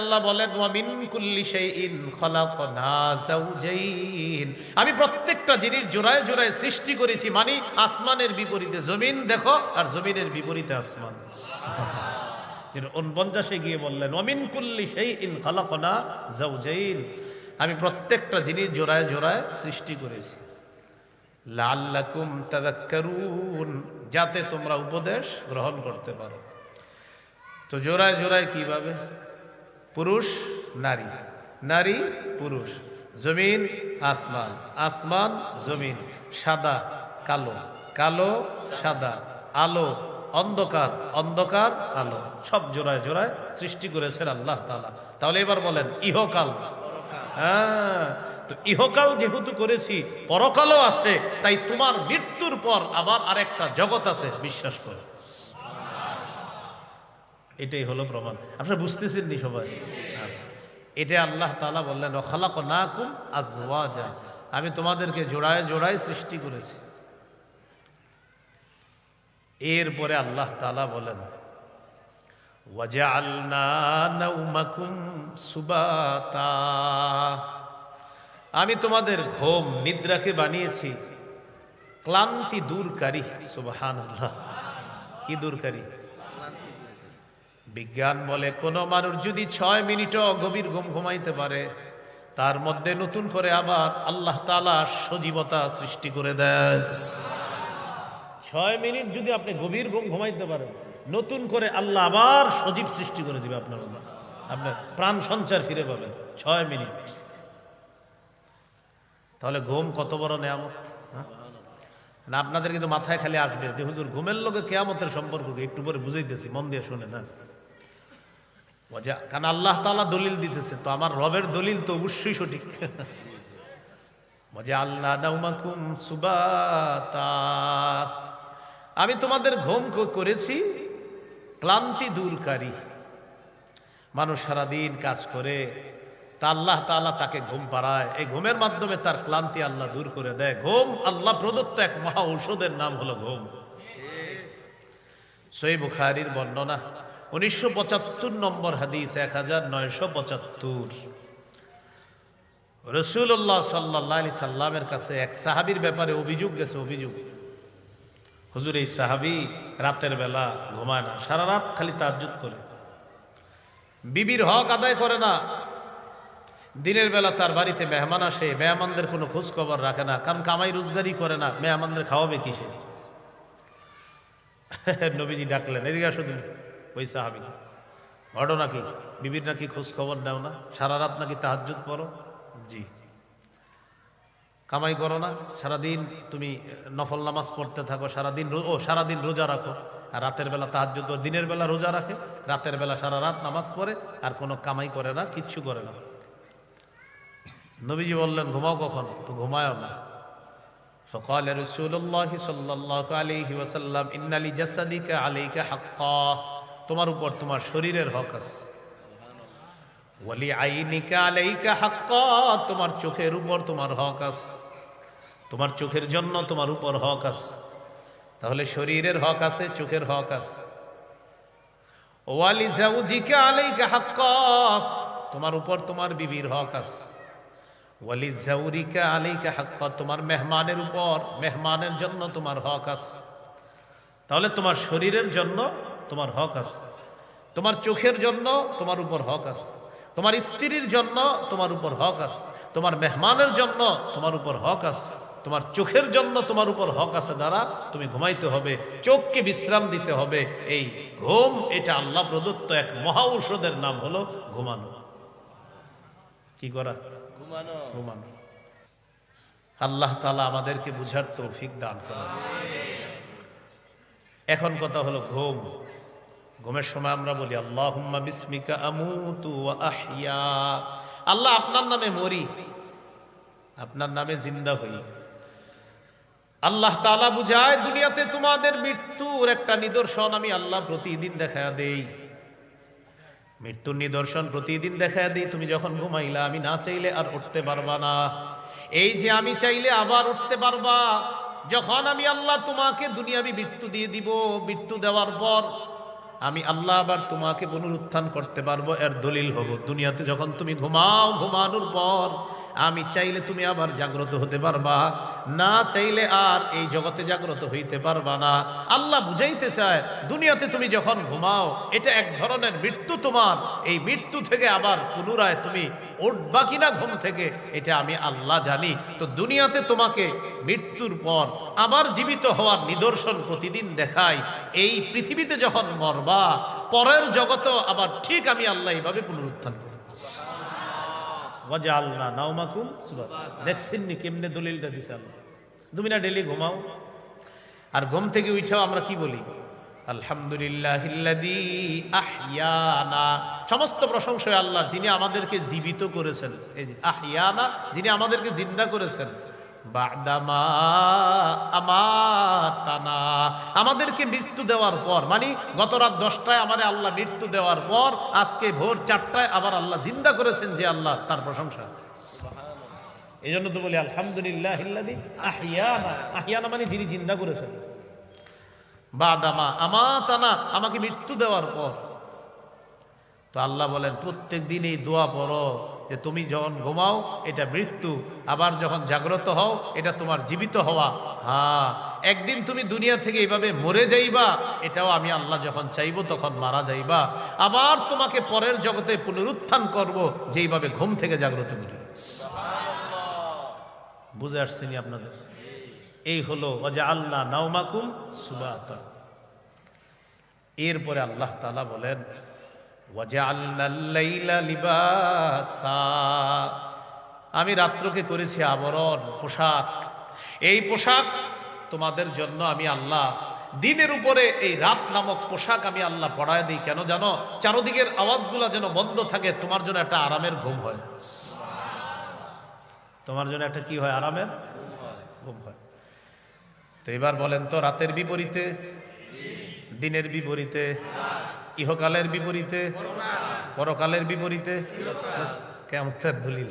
আল্লাহ বলেন ওয়ামিন কুল্লি শাইইন খালাকনা যাওজাইন। আমি প্রত্যেকটা জিনিস জোড়ায় জোড়ায় সৃষ্টি করেছি মানে আসমানের বিপরীতে। জমিন দেখো আর জমিনের বিপরীতে আসমান। উনপঞ্চাশে গিয়ে বললেন ওয়ামিন কুল্লি শাইইন খালাকনা যাওজাইন। আমি প্রত্যেকটা জিনিস জোড়ায় জোড়ায় সৃষ্টি করেছি। লাল্লাকুম তাদাক্কারুন যাতে তোমরা উপদেশ গ্রহণ করতে পারো। তো জোড়ায় জোড়ায় কীভাবে? পুরুষ, নারী। নারী, পুরুষ। জমিন, আসমান। আসমান, জমিন। সাদা, কালো। কালো, সাদা। আলো, অন্ধকার। অন্ধকার, আলো। সব জোড়ায় জোড়ায় সৃষ্টি করেছেন আল্লাহ তাআলা। তাহলে এবার বলেন, ইহকাল। হ্যাঁ তো ইহকাল যেহেতু করেছি, পরকালও আছে, তাই তোমার মৃত্যুর পর আবার আরেকটা জগৎ আছে, বিশ্বাস করে। এটাই হলো প্রমাণ। আপনারা বুঝতেছেন নি সবাই? আচ্ছা। এটা আল্লাহ তাআলা বললেন খালাক না কুম আজওয়াজা। আমি তোমাদেরকে জোড়ায় জোড়ায় সৃষ্টি করেছি। এরপরে আল্লাহ তালা বলেন আমি তোমাদের ঘোম নিদ্রাকে বানিয়েছি। ক্লান্তি দূরকারী, সুবহানাল্লাহ। কি দূরকারী? বিজ্ঞান বলে, কোনো মানুষ যদি ছয় মিনিটও গভীর ঘুম ঘুমাইতে পারে, তার মধ্যে নতুন করে আবার আল্লাহ তালা সজীবতা সৃষ্টি করে দেয় ছয় মিনিট যদি আপনি গভীর ঘুম ঘুমাইতে পারেন, নতুন করে আল্লাহ আবার সজীব সৃষ্টি করে দিবে আপনার আপনার প্রাণ সঞ্চার ফিরে পাবেন, ছয় মিনিট তাহলে ঘুম কত বড় নেয়ামত হ্যাঁ? না, আপনাদের কিন্তু মাথায় খালি আসবে যে, হুজুর, ঘুমের লোকে কেয়ামতের সম্পর্ক কি? একটু পরে বুঝাইতেছি, মন দিয়ে শুনে না মজা কারণ আল্লাহ তাআলা দলিল দিতেছে, তো আমার রবের দলিল তো অবশ্যই সঠিক। মজা আল্লাহ সুবাতা। আমি তোমাদের ঘুম করেছি, ক্লান্তি দূরকারী। মানুষ সারাদিন কাজ করে, তা আল্লাহ তাআলা তাকে ঘুম পাড়ায়। এই ঘুমের মাধ্যমে তার ক্লান্তি আল্লাহ দূর করে দেয়। ঘুম আল্লাহ প্রদত্ত এক মহা ঔষধের নাম হলো ঘুম। সই বুখারির বর্ণনা উনিশশো পঁচাত্তর নম্বর হাদিস, এক হাজার নয়শো পঁচাত্তর। রসুল্লাহ সাল্লাহ সাল্লামের কাছে এক সাহাবির ব্যাপারে অভিযোগ গেছে, অভিযোগ। হুজুর, এই সাহাবি রাতের বেলা ঘুমায় না, সারা রাত খালি তাজ্জুদ করে। বিবির হক আদায় করে না। দিনের বেলা তার বাড়িতে মেহমান আসে, মেহমানদের কোনো খোঁজ খবর রাখে না, কারণ কামাই রোজগারই করে না, মেহমানদের খাওয়াবে কিসে? নবীজি ডাকলেন, এদিকে তুমি। ওই সাহাবি ঘটনা কি বিবির নাকি খোঁজ খবর নাও না সারা রাত নাকি তাহাজ্জুদ পড়ো জি কামাই করো না সারাদিন তুমি নফল নামাজ পড়তে থাকো সারাদিন রো- ও সারাদিন রোজা রাখো আর রাতের বেলা তাহাজ্জুদ ও দিনের বেলা রোজা রাখে রাতের বেলা সারা রাত নামাজ পড়ে আর কোনো কামাই করে না কিচ্ছু করে না নবীজি বললেন ঘুমাও কখন তো ঘুমায়ও না فقال رسول الله صلى الله عليه وسلم إن لجسدك عليك حقا তোমার উপর তোমার শরীরের হক আছে। ওয়ালি আইনিকা আলাইকা হাক্কা, তোমার চোখের উপর তোমার হক আছে। তোমার চোখের জন্য তোমার উপর হক আছে। তাহলে শরীরের হক আছে, চোখের হক আছে। ওয়ালি জাউজিকা আলাইকা হাক্কা, তোমার উপর তোমার বিবির হক আছে। ওয়ালি জাউরিকা আলাইকা হাক্কা, তোমার মেহমানের উপর, মেহমানের জন্য তোমার হক আছে। তাহলে তোমার শরীরের জন্য তোমার হক আছে। তোমার চোখের জন্য তোমার উপর হক আছে। তোমার স্ত্রীর জন্য তোমার উপর হক আছে। তোমার মেহমানের জন্য তোমার উপর হক আছে। তোমার চোখের জন্য তোমার উপর হক আছে দ্বারা তুমি ঘুমাইতে হবে চোখকে বিশ্রাম দিতে হবে। এই ঘুম এটা আল্লাহ প্রদত্ত এক মহা ঔষধের নাম হলো ঘুমানো। কি করা? ঘুমানো। ঘুমানো। আল্লাহ তালা আমাদেরকে বুঝার তৌফিক দান করেন। এখন কথা হলো ঘুম। ঘুমের সময় আমরা বলি আল্লাহ আমুতু আহিয়া আল্লাহ আপনার নামে মরি, আপনার নামে জিন্দা হই। আল্লাহ তালা বুঝায়, দুনিয়াতে তোমাদের মৃত্যুর একটা নিদর্শন আমি আল্লাহ প্রতিদিন দেখা দেই। মৃত্যুর নিদর্শন প্রতিদিন দেখা দিই, তুমি যখন ঘুমাইলা, আমি না চাইলে আর উঠতে পারবা না। এই যে আমি চাইলে আবার উঠতে পারবা, যখন আমি আল্লাহ তোমাকে দুনিয়াবি মৃত্যু দিয়ে দিব, মৃত্যু দেওয়ার পর আমি আল্লাহ আবার তোমাকে পুনরুত্থান করতে পারব, এর দলিল হব। দুনিয়াতে যখন তুমি ঘুমাও, ঘুমানোর পর আমি চাইলে তুমি আবার জাগ্রত হতে পারবা, না চাইলে আর এই জগতে জাগ্রত হইতে পারবা না। আল্লাহ বুঝাইতে চায়, দুনিয়াতে তুমি যখন ঘুমাও, এটা এক ধরনের মৃত্যু তোমার। এই মৃত্যু থেকে আবার পুনরায় তুমি উঠবা কিনা ঘুম থেকে এটা আমি আল্লাহ জানি। তো দুনিয়াতে তোমাকে মৃত্যুর পর আবার জীবিত হওয়ার নিদর্শন প্রতিদিন দেখাই। এই পৃথিবীতে যখন মরবা পরের জগতেও আবার ঠিক আমি আল্লাহ এইভাবে পুনরুত্থান করি আল্লাহ নাওমাকুম কেমনে দলিলটা দিছে আল্লাহ? তুমি না ডেলি ঘুমাও? আর ঘুম থেকে উঠাও আমরা কি বলি? আলহামদুলিল্লাহ সমস্ত প্রশংসা আল্লাহ যিনি আমাদেরকে জীবিত করেছেন, এই আহিয়ানা, যিনি আমাদেরকে জিন্দা করেছেন আমাদেরকে মৃত্যু দেওয়ার পর মানে গত রাত দশটায় আমাদের আল্লাহ মৃত্যু দেওয়ার পর, আজকে ভোর চারটায় আবার আল্লাহ জিন্দা করেছেন যে আল্লাহ তার প্রশংসা। এই জন্য তো বলি আলহামদুলিল্লাহ আহিয়ানা। আহিয়ানা মানে যিনি জিন্দা করেছেন। বাদামা আমাতানা আমাকে মৃত্যু দেওয়ার পর। তো আল্লাহ বলেন প্রত্যেক দিন এই দোয়া পড়ো যে তুমি যখন ঘুমাও এটা মৃত্যু। আবার যখন জাগ্রত হও এটা তোমার জীবিত হওয়া। হ্যাঁ একদিন তুমি দুনিয়া থেকে এইভাবে মরে যাইবা এটাও আমি আল্লাহ যখন চাইব তখন মারা যাইবা। আবার তোমাকে পরের জগতে পুনরুত্থান করব যেইভাবে ঘুম থেকে জাগ্রত করি। বুঝে আসছেনি আপনাদের? এই হলো অজা আল্লাহ নাওমাকুম সুবাত। এরপরে আল্লাহ তালা বলেন আমি রাত্রকে করেছি আবরণ, পোশাক। এই পোশাক তোমাদের জন্য আমি আল্লাহ, দিনের উপরে এই রাত নামক পোশাক আমি আল্লাহ পড়ায় দিই। কেন জানো? চারোদিকের আওয়াজগুলা যেন বন্ধ থাকে, তোমার জন্য একটা আরামের ঘুম হয়। তোমার জন্য একটা কি হয়? আরামের ঘুম হয়। তো এবার বলেন তো, রাতের বিপরীতে? দিনের বিপরীতে? ইহকালের বিপরীতে? পরকালের বিপরীতে? কেমতের দলিল?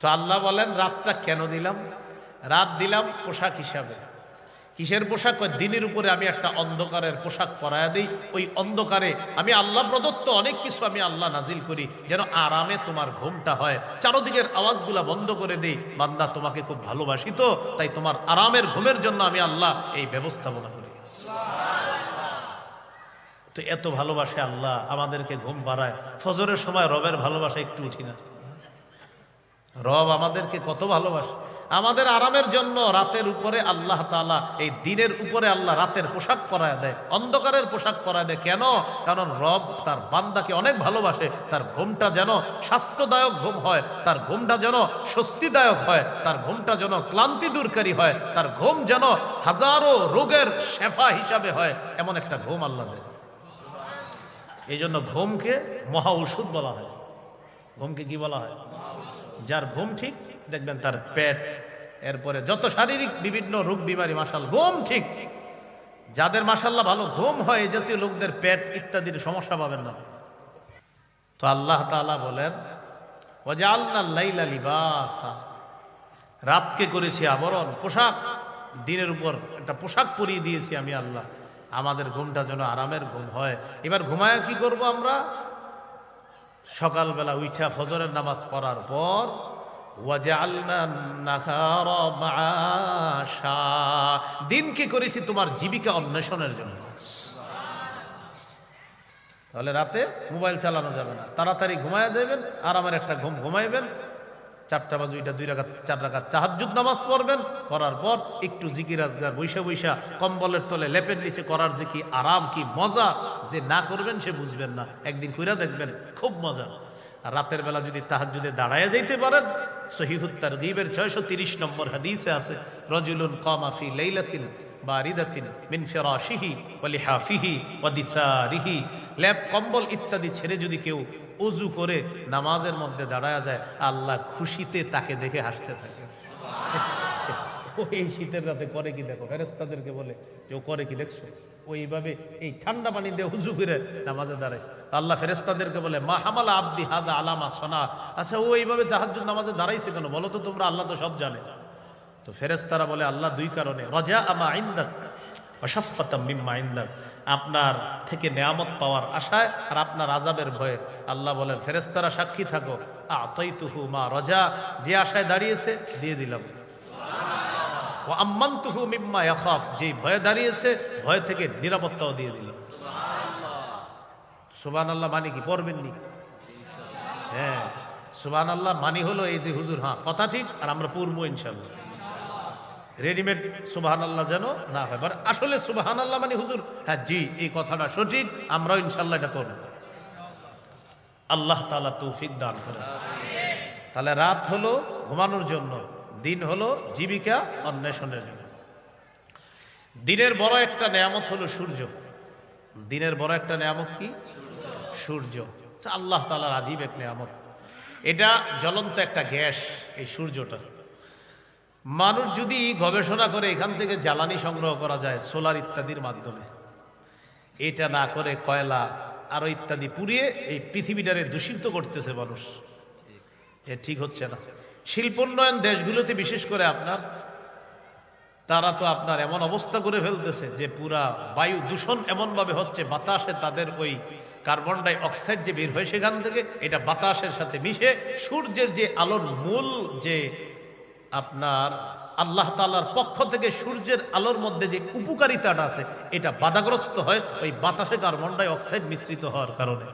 তো আল্লাহ বলেন, রাতটা কেন দিলাম? রাত দিলাম পোশাক হিসাবে। কিসের পোশাক? দিনের উপরে আমি একটা অন্ধকারের পোশাক পরায়া দিই। ওই অন্ধকারে আমি আল্লাহ প্রদত্ত অনেক কিছু আমি আল্লাহ নাজিল করি, যেন আরামে তোমার ঘুমটা হয়। চারোদিকের আওয়াজগুলা বন্ধ করে দিই। বান্দা তোমাকে খুব ভালোবাসি তো, তাই তোমার আরামের ঘুমের জন্য আমি আল্লাহ এই ব্যবস্থাপনা করি। তো এত ভালোবাসে আল্লাহ, আমাদেরকে ঘুম পাড়ায় ফজরের সময় রবের ভালোবাসা একটু উঠি না। রব আমাদেরকে কত ভালোবাসে। আমাদের আরামের জন্য রাতের উপরে আল্লাহ তালা এই দিনের উপরে আল্লাহ রাতের পোশাক পরায় দেয়। অন্ধকারের পোশাক পরায় দেয়। কেন? কারণ রব তার বান্দাকে অনেক ভালোবাসে। তার ঘুমটা যেন স্বাস্থ্যদায়ক ঘুম হয়, তার ঘুমটা যেন স্বস্তিদায়ক হয়, তার ঘুমটা যেন ক্লান্তি দূরকারী হয়, তার ঘুম যেন হাজারো রোগের শেফা হিসাবে হয়, এমন একটা ঘুম আল্লাহ দেয়। এই জন্য ঘুমকে মহা ওষুধ বলা হয়। ঘুমকে কি বলা হয়? যার ঘুম ঠিক দেখবেন তার পেট, এরপরে যত শারীরিক বিভিন্ন রোগ বিমারি মাসাল ঘুম ঠিক। যাদের মাসাল্লাহ ভালো ঘুম হয় জাতীয় লোকদের পেট ইত্যাদির সমস্যা পাবেন না। তো আল্লাহ তালা বলেন লিবাসা। রাতকে করেছি আবরণ, পোশাক। দিনের উপর একটা পোশাক পরিয়ে দিয়েছি আমি আল্লাহ। আমাদের ঘুমটা যেন আরামের ঘুম হয়। এবার ঘুমায় কি করব আমরা? সকালবেলা উঠা ফজরের নামাজ পড়ার পর দিনকে করেছি তোমার জীবিকা অন্বেষণের জন্য? তাহলে রাতে মোবাইল চালানো যাবে না। তাড়াতাড়ি ঘুমায়া যাবেন আর আমার একটা ঘুম ঘুমাইবেন, চারটা বাজু এটা দুই রাখাত চার রাখাত চাহাজুদ নামাজ পড়বেন করার পর একটু জিকির আজগার বৈশা বৈশা কম্বলের তলে লেপের নিচে করার যে কি আরাম, কি মজা যে না করবেন সে বুঝবেন না। একদিন কইরা দেখবেন, খুব মজা। রাতের বেলা যদি তাহাজুদে দাঁড়ায় যাইতে পারেন সহিহুত্তার গিবের ছয়শো তিরিশ নম্বর হাদিসে আছে, রজুলুন কমাফি লাইলাতিন বারিদাতিন মিন ফিরাশিহি ওয়া লিহাফিহি ওয়া দিসারিহি। ল্যাপ, কম্বল ইত্যাদি ছেড়ে যদি কেউ অজু করে নামাজের মধ্যে দাঁড়ায় যায়, আল্লাহ খুশিতে তাকে দেখে হাসতে থাকে। এই শীতের রাতে করে কি দেখো? ফেরেস্তাদেরকে বলে ও করে কি দেখছ? ওইভাবে এই ঠান্ডা পানি দিয়ে হুজু করে নামাজে দাঁড়ায়। আল্লাহ ফেরেস্তাদেরকে বলে, মা হামালা আব্দি হাদা আলামা সোনা। আচ্ছা ও এইভাবে জাহাজ নামাজে দাঁড়াইছে কেন? বলো তো তোমরা, আল্লাহ তো সব জানে। তো ফেরেস্তারা বলে, আল্লাহ দুই কারণে। রজা আমা আইন্দাক অসাফকাতাম মিম্মা ইন্দাক। আপনার থেকে নেয়ামত পাওয়ার আশায় আর আপনার আজাবের ভয়ে। আল্লাহ বলেন ফেরেস্তারা সাক্ষী থাকো। আতইতুহু মা রজা। যে আশায় দাঁড়িয়েছে, দিয়ে দিলাম। ও আম্মান্তুহু মিম্মা ইয়াখাফ। যে ভয়ে দাঁড়িয়েছে ভয় থেকে নিরাপত্তাও দিয়ে দিলাম সুবান আল্লাহ মানে কি? পড়বেননি? হ্যাঁ। সুবান আল্লাহ মানি হলো এই যে হুজুর হ্যাঁ কথা ঠিক আর আমরা পূর্ব ইনশাল্লাহ রেডিমেড সুবাহান আল্লাহ যেন না হয়। বাট আসলে সুবাহান আল্লাহ মানে হুজুর হ্যাঁ জি এই কথাটা সঠিক আমরাও ইনশাল্লাহ এটা করব। আল্লাহ তালা তৌফিক দান করে তাহলে রাত হলো ঘুমানোর জন্য। দিন হলো জীবিকা অন্বেষণের জন্য দিনের বড় একটা নেয়ামত হলো সূর্য। দিনের বড় একটা নেয়ামত কি? সূর্য। আল্লাহ তালার আজীব এক নেয়ামত। এটা জ্বলন্ত একটা গ্যাস এই সূর্যটা। মানুষ যদি গবেষণা করে এখান থেকে জ্বালানি সংগ্রহ করা যায়, সোলার ইত্যাদির মাধ্যমে। এটা না করে কয়লা আরও ইত্যাদি পুড়িয়ে এই পৃথিবীটারে দূষিত করতেছে মানুষ। এ ঠিক হচ্ছে না। শিল্পোন্নয়ন দেশগুলোতে, বিশেষ করে আপনার, তারা তো আপনার এমন অবস্থা করে ফেলতেছে যে পুরা বায়ু দূষণ এমনভাবে হচ্ছে, বাতাসে তাদের ওই কার্বন ডাই অক্সাইড যে বের হয় সেখান থেকে, এটা বাতাসের সাথে মিশে, সূর্যের যে আলোর মূল যে আপনার আল্লাহ তালার পক্ষ থেকে সূর্যের আলোর মধ্যে যে উপকারিতাটা আছে, এটা বাধাগ্রস্ত হয়, ওই বাতাসে কার্বন ডাই অক্সাইড মিশ্রিত হওয়ার কারণে।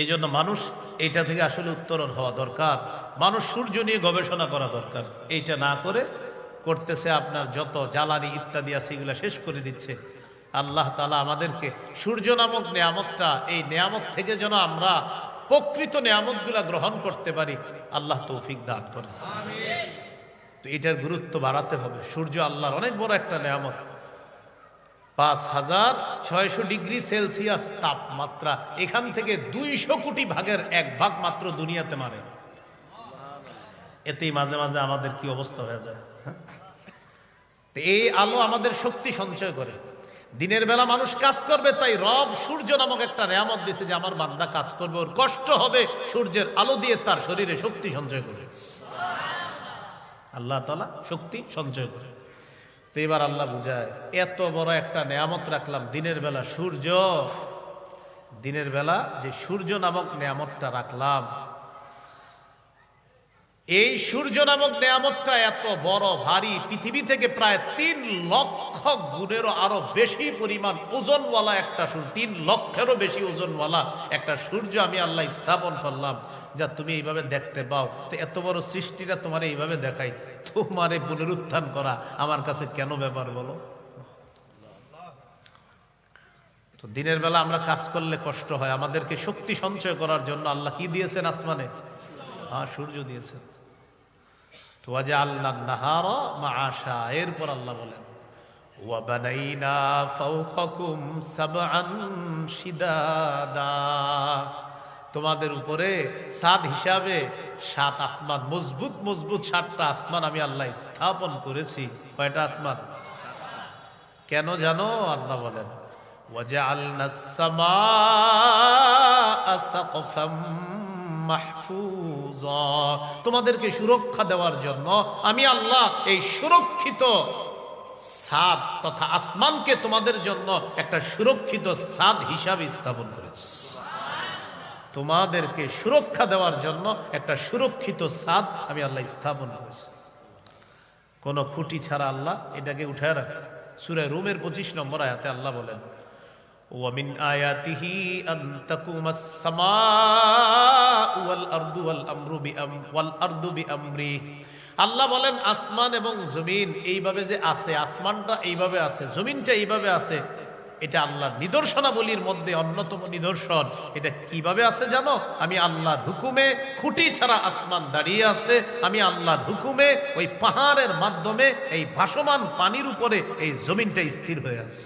এই জন্য মানুষ এইটা থেকে আসলে উত্তরণ হওয়া দরকার। মানুষ সূর্য নিয়ে গবেষণা করা দরকার। এইটা না করে করতেছে আপনার যত জ্বালানি ইত্যাদি আছে এগুলো শেষ করে দিচ্ছে। আল্লাহ তালা আমাদেরকে সূর্য নামক নেয়ামতটা এই নেয়ামত থেকে যেন আমরা প্রকৃত নেয়ামতগুলা গ্রহণ করতে পারি আল্লাহ তৌফিক দান করে তো এটার গুরুত্ব বাড়াতে হবে। সূর্য আল্লাহর অনেক বড় একটা নেয়ামত। পাঁচ হাজার ছয়শো ডিগ্রি সেলসিয়াস তাপমাত্রা। এখান থেকে দুইশো কোটি ভাগের এক ভাগ মাত্র দুনিয়াতে মারে। এতেই মাঝে মাঝে আমাদের কি অবস্থা হয়ে যায়। এই আলো আমাদের শক্তি সঞ্চয় করে। দিনের বেলা মানুষ কাজ করবে, তাই রব সূর্য নামক একটা রেয়ামত দিছে যে, আমার বান্দা কাজ করবে, ওর কষ্ট হবে, সূর্যের আলো দিয়ে তার শরীরে শক্তি সঞ্চয় করে আল্লাহ তালা শক্তি সঞ্চয় করে। তো এবার আল্লাহ বুঝায়, এত বড় একটা নেয়ামত রাখলাম, দিনের বেলা সূর্য, দিনের বেলা যে সূর্য নামক নেয়ামতটা রাখলাম এই সূর্য নামক নেয়ামতটা এত বড়, ভারী পৃথিবী থেকে প্রায় তিন লক্ষ গুণেরও আরও বেশি পরিমাণ ওজনওয়ালা একটা সূর্য, তিন লক্ষেরও বেশি ওজনওয়ালা একটা সূর্য আমি আল্লাহ স্থাপন করলাম। যা তুমি এইভাবে দেখতে পাও, তো এত বড় সৃষ্টিটা তোমার এইভাবে দেখাই। তোমারে পুনরুত্থান করা আমার কাছে কেন ব্যাপার বলো? তো দিনের বেলা আমরা কাজ করলে কষ্ট হয়, আমাদেরকে শক্তি সঞ্চয় করার জন্য আল্লাহ কি দিয়েছেন আসমানে? হ্যাঁ সূর্য দিয়েছেন। তো আজে আল্লাহ নাহার মা আশা এরপর আল্লাহ বলেন তোমাদের উপরে সাত হিসাবে সাত আসমান, মজবুত মজবুত সাতটা আসমান আমি আল্লাহ স্থাপন করেছি। কয়টা আসমান? কেন জানো? আল্লাহ বলেন ওয়াজা আল্লাহ মাহফুজা। তোমাদেরকে সুরক্ষা দেওয়ার জন্য আমি আল্লাহ এই সুরক্ষিত সাদ তথা আসমানকে তোমাদের জন্য একটা সুরক্ষিত সাদ হিসাবে স্থাপন করেছি। তোমাদেরকে সুরক্ষা দেওয়ার জন্য একটা সুরক্ষিত সাদ আমি আল্লাহ স্থাপন করেছি। কোন খুঁটি ছাড়া আল্লাহ এটাকে উঠায় রাখছে। সুরে রুমের পঁচিশ নম্বর আয়াতে আল্লাহ বলেন ومن آياته أن تقوم السماء والأرض والأمر بأم والأرض بأمره আল্লাহ বলেন আসমান এবং জমিন এইভাবে যে আছে আসমানটা এইভাবে আছে জমিনটা এইভাবে আছে এটা আল্লাহর নিদর্শনাবলীর মধ্যে অন্যতম নিদর্শন এটা কিভাবে আছে জানো আমি আল্লাহর হুকুমে খুঁটি ছাড়া আসমান দাঁড়িয়ে আছে আমি আল্লাহর হুকুমে ওই পাহাড়ের মাধ্যমে এই ভাসমান পানির উপরে এই জমিনটা স্থির হয়ে আছে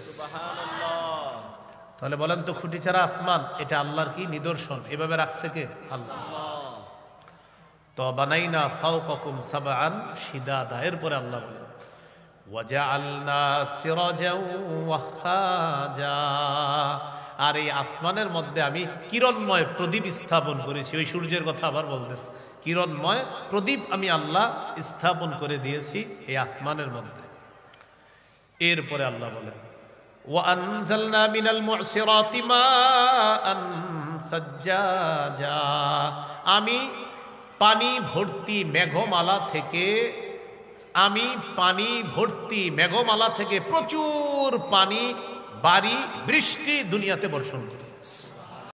তাহলে বলেন তো খুঁটি ছাড়া আসমান, এটা আল্লাহর কি নিদর্শন? এভাবে রাখছে কে? আল্লাহ। তো বানাই না ফাও ককুম সাবান সিদা সিদাদা এরপরে আল্লাহ বলেন আর এই আসমানের মধ্যে আমি কিরণময় প্রদীপ স্থাপন করেছি। ওই সূর্যের কথা আবার বলতেছে, কিরণময় প্রদীপ আমি আল্লাহ স্থাপন করে দিয়েছি এই আসমানের মধ্যে। এরপরে আল্লাহ বলেন وأنزلنا من المعصرات ماء ثجاجا আমি পানি ভর্তি মেঘমালা থেকে আমি পানি ভর্তি মেঘমালা থেকে প্রচুর পানি বাড়ি বৃষ্টি দুনিয়াতে বর্ষণ করি